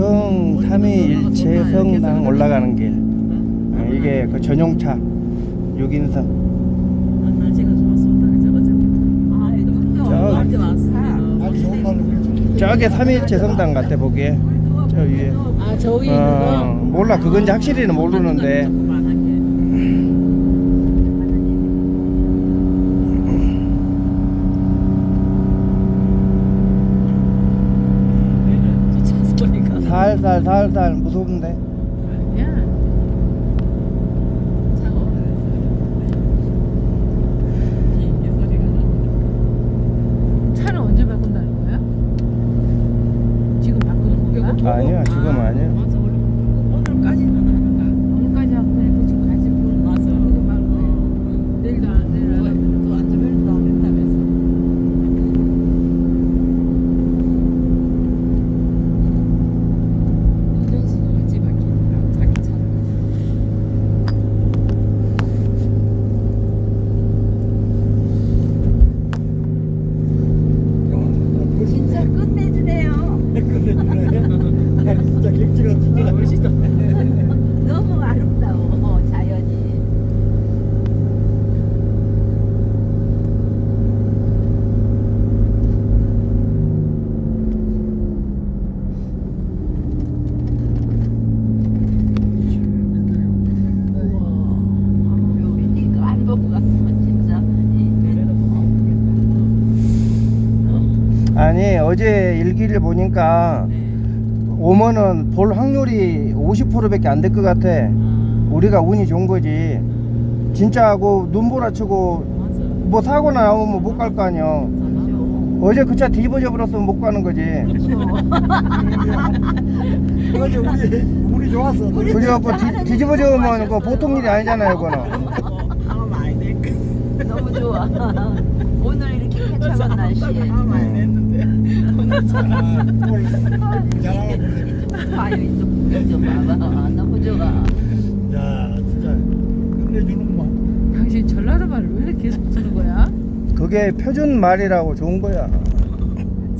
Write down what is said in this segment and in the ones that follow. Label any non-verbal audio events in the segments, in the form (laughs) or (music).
성 삼위일체 성당 올라가는 길. 어, 이게 그 전용차 6인선. 아, 날씨가 좋았습니다. 그죠? 어제부터. 아, 이거 저- 언제 왔어? 날이 좋은 날로 그랬죠. 저게 삼위일체 성당 같아 보기에. 저 위에. 아, 저 위에 어? 몰라 그건지 확실히는 모르는데. 조그만하게. 왜는 차 소리가 살살 살살 무섭는데. 아니야. 차가 오래됐어요. 비행기 소리가 나는 차는 언제 바꾼다는 거야? 지금 바꾸는 건가? 아니야 지금 아니야. 맞아 원래 오늘까지는 하는가? 오늘까지 하고 그냥 지금 가지고 맞아. 그거 말고 내일도 안 내일 안 하면 또 안전벨트도 안 된다면서. 운전수는 같이 바뀌니까 자기 차를 진짜 끝내주네요. 진짜 객지가 진짜 멋있어. 너무 아름다워 자연이. 우리 이거 안 보고 갔으면 진짜 아니 어제 일기를 보니까 오면은 볼 확률이 50%밖에 안 될 것 같아. 우리가 운이 좋은 거지. 진짜 하고 눈보라치고 맞아. 뭐 사고나 나오면 못 갈 거 아니야. 어제 그 차 뒤집어져 버렸으면 못 가는 거지. 어제 우리 우리 좋았어. 그래갖고 뒤, 뒤집어져 오면 그 보통 일이 아니잖아요, 그거는. (laughs) 냈 너무 좋아. 쾌차한 날씨에 하나 많이 냈는데 오늘 잘 아, 오늘 잘하고 봐요 이쪽 구경 좀 봐봐. 너무 좋아. 야 진짜 끝내주는구만. 당신 전라도 말을 왜 이렇게 계속 쓰는 거야? 그게 표준 말이라고 좋은 거야.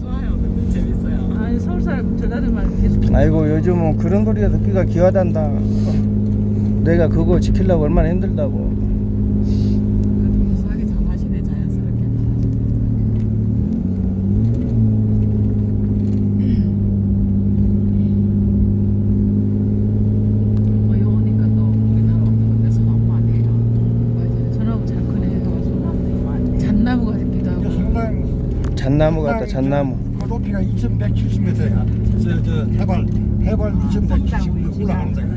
좋아요. 근데 재밌어요. 아니 서울 사람 전라도 말을 계속 아이고 요즘은 그런 소리가 듣기가 귀하단다. 내가 그거 지키려고 얼마나 힘들다고. 잣나무 같다 잣나무. 그 높이가 2170m야. 저, 저 해발 해발 2170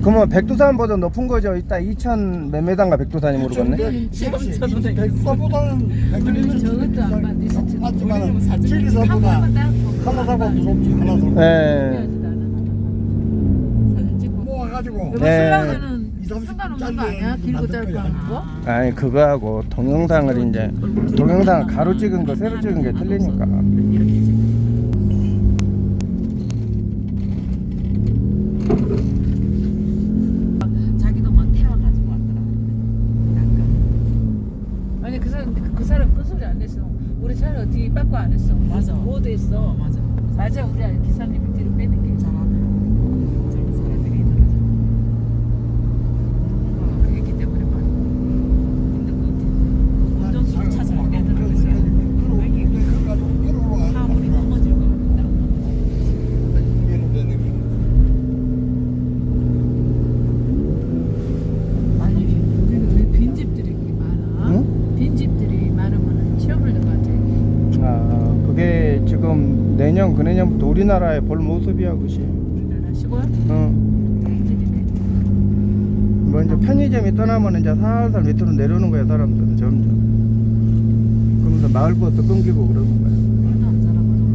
그러면 백두산 버전 높은 거죠? 이따 2000 몇 메단가 백두산이 모르겠네. 100보다는 100mm 맞지만 지리산보다 한라산보다 높지 한라산 네 모아가지고. 2, 30분 짧은 거? 아니 그거하고 동영상을 이제 동영상 가로 찍은 거 세로 찍은 게 틀리니까 자기도 막 태워가지고 왔더라. 약간. 아니 그 사람 그, 사람 큰 소리 안 했어. 우리 차는 어디 빠꾸 안 했어. 맞아. 모두 했어. 맞아. 맞아 우리 기사님. 내년 그 내년부터 우리나라의 볼 모습이야 그시. 우리나라 시골 응. 빈집이네. 뭐 이제 편의점이 떠나면 이제 살살 밑으로 내려오는 거야 사람들은 점점. 그러면서 마을 버스 끊기고 그러는 거야. 하나도 안 자라가지고.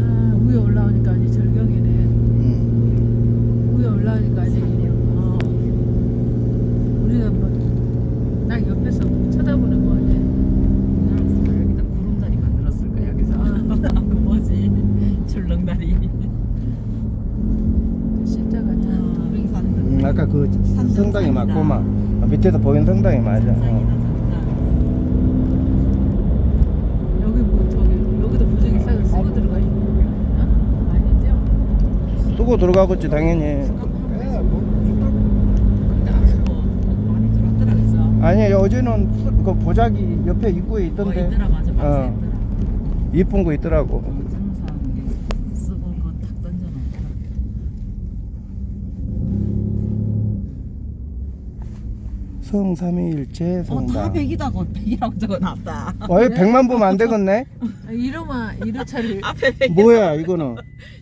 아 위에 올라오니까 이제 절경이네. 응. 위에 올라오니까 이제 어, 우리가 뭐딱 옆에서 쳐다보는 거 같아. 맞구만 아, 밑에서 보이는 성당이 맞아 정상이다 어. 정상. 여기 뭐 저기 여기도 무지개 싸서 쓰고 들어가 있는 거야? 어? 아니죠? 쓰고 들어가겠지 당연히 예, 뭐, 근데 많이. 아니 어제는 쓰- 그 보자기 옆에 입구에 어 있던데 있더라 맞아 박스 어. 있더라. 이쁜 거 있더라고 정상 이게 쓰고 그거 탁 던져놓더라. 성삼위일체 어다 성당 백이다 곧 백이라고 적어놨다. 와이 백만 보면 안 되겠네 아, 이름만 이름차를 (laughs) 앞에 백. 뭐야 이거는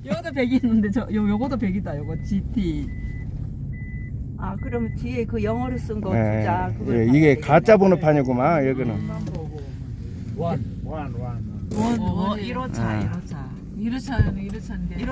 요것도 백이 있는데 저 요, 요것도 백이다 요거 GT. 아 그러면 뒤에 그 영어로 쓴 거 예, 진짜 그걸 예, 이게. 가짜 번호판이구만 여기는 원, 원, 원. 원, 원, 원이. 1호차, 아. 1호차. 이름차는 이름차인데 1호차